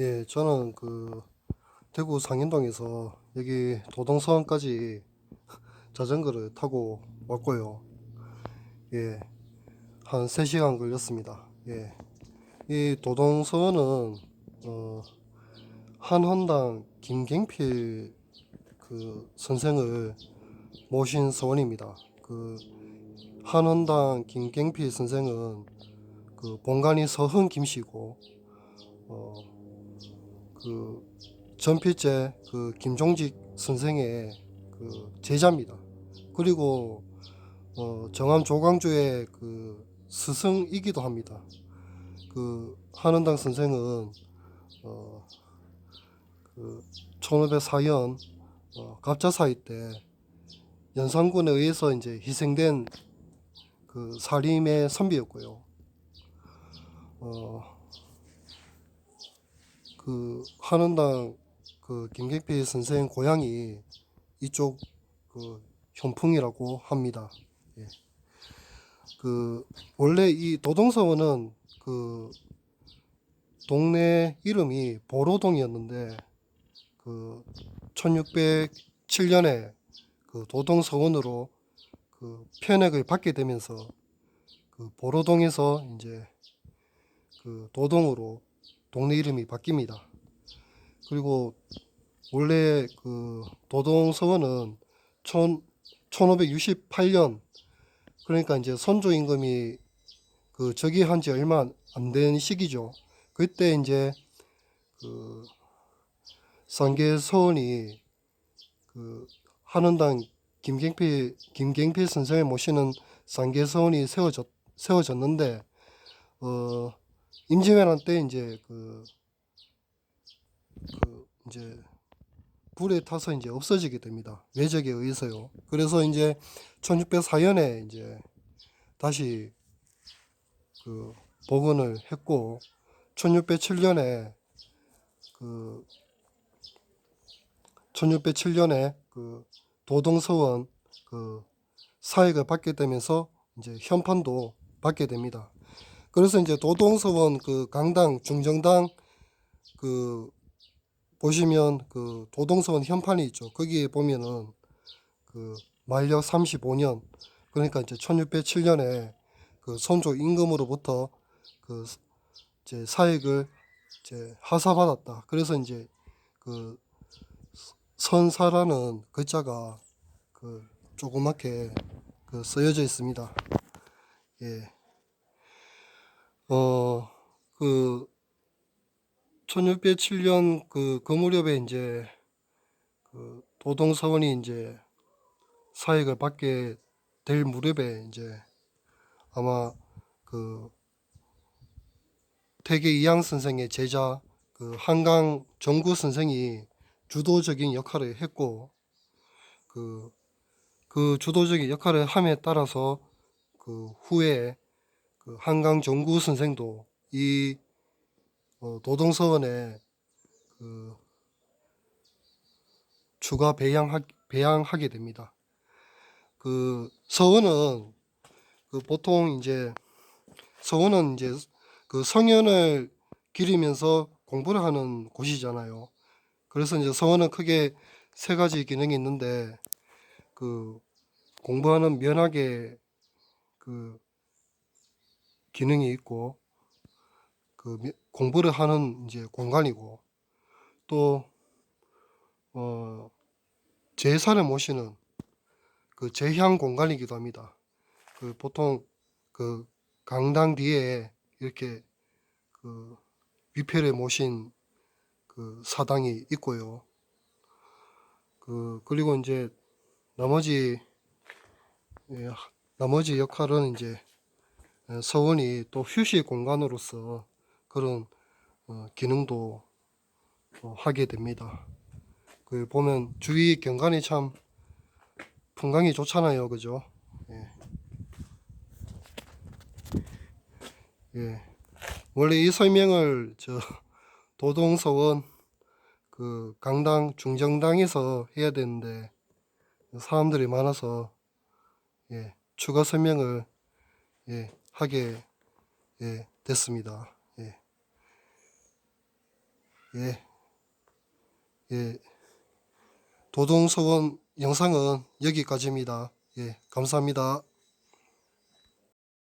예, 저는 그 대구 상인동에서 여기 도동서원까지 자전거를 타고 왔고요. 예, 한 3시간 걸렸습니다. 예, 이 도동서원은 어, 한헌당 김갱필 그 선생을 모신 서원입니다. 그 한헌당 김갱필 선생은 그 본관이 서흥 김씨고 어, 그 전필제 그 김종직 선생의 그 제자입니다. 그리고 어, 정암 조광조의 그 스승이기도 합니다. 그 한원당 선생은 어, 그 1504년 어, 갑자사이 때 연산군에 의해서 이제 희생된 그 살림의 선비였고요. 어, 그 한원당 그 김객필 선생 고향이 이쪽 그 현풍이라고 합니다. 예. 그 원래 이 도동서원은 그 동네 이름이 보로동이었는데 그 1607년에 그 도동서원으로 그 편액을 받게 되면서 그 보로동에서 이제 그 도동으로 동네 이름이 바뀝니다. 그리고 원래 그 도동서원은 천, 1568년 그러니까 이제 선조 임금이 그 즉위한 지 얼마 안 된 시기죠. 그때 이제 그 상계서원이 그 한원당 김경필 김경필 선생을 모시는 상계서원이 세워졌 세워졌는데 어 임진왜란 때 이제 그, 그 이제 불에 타서 이제 없어지게 됩니다. 외적에 의해서요. 그래서 이제 1604년에 이제 다시 그 복원을 했고 1607년에 그 1607년에 그 도동서원 그 사익을 받게 되면서 이제 현판도 받게 됩니다. 그래서 이제 도동서원 그 강당 중정당 그 보시면 그 도동서원 현판이 있죠. 거기에 보면은 그 만력 35년 그러니까 이제 1607년에 그 선조 임금으로부터 그 이제 사익을 이제 하사받았다. 그래서 이제 그 선사라는 글자가 그 조그맣게 그 쓰여져 있습니다. 예. 어, 그 1607년 그, 그 무렵에 이제 그 도동서원이 이제 사익을 받게 될 무렵에 이제 아마 그 태계 이양 선생의 제자 그 한강 정구 선생이 주도적인 역할을 했고 그, 그 주도적인 역할을 함에 따라서 그 후에 그 한강 정구 선생도 이 어, 도동서원에 그 추가 배양하, 배양하게 됩니다. 그 서원은 그 보통 이제 서원은 이제 그 성현을 기리면서 공부를 하는 곳이잖아요. 그래서 이제 서원은 크게 세 가지 기능이 있는데 그 공부하는 면학의 그 기능이 있고 그 미- 공부를 하는 이제 공간이고 또 어, 제사를 모시는 그 제향 공간이기도 합니다. 그 보통 그 강당 뒤에 이렇게 그 위패를 모신 그 사당이 있고요. 그 그리고 이제 나머지 예, 나머지 역할은 이제 어, 서원이 또 휴식 공간으로서 그런 어, 기능도 어, 하게 됩니다. 그 보면 주위 경관이 참 풍광이 좋잖아요, 그죠? 예. 예. 원래 이 설명을 저 도동서원 그 강당 중정당에서 해야 되는데 사람들이 많아서 예, 추가 설명을 예, 하게 예, 됐습니다. 예. 예. 예. 도동서원 영상은 여기까지입니다. 예, 감사합니다.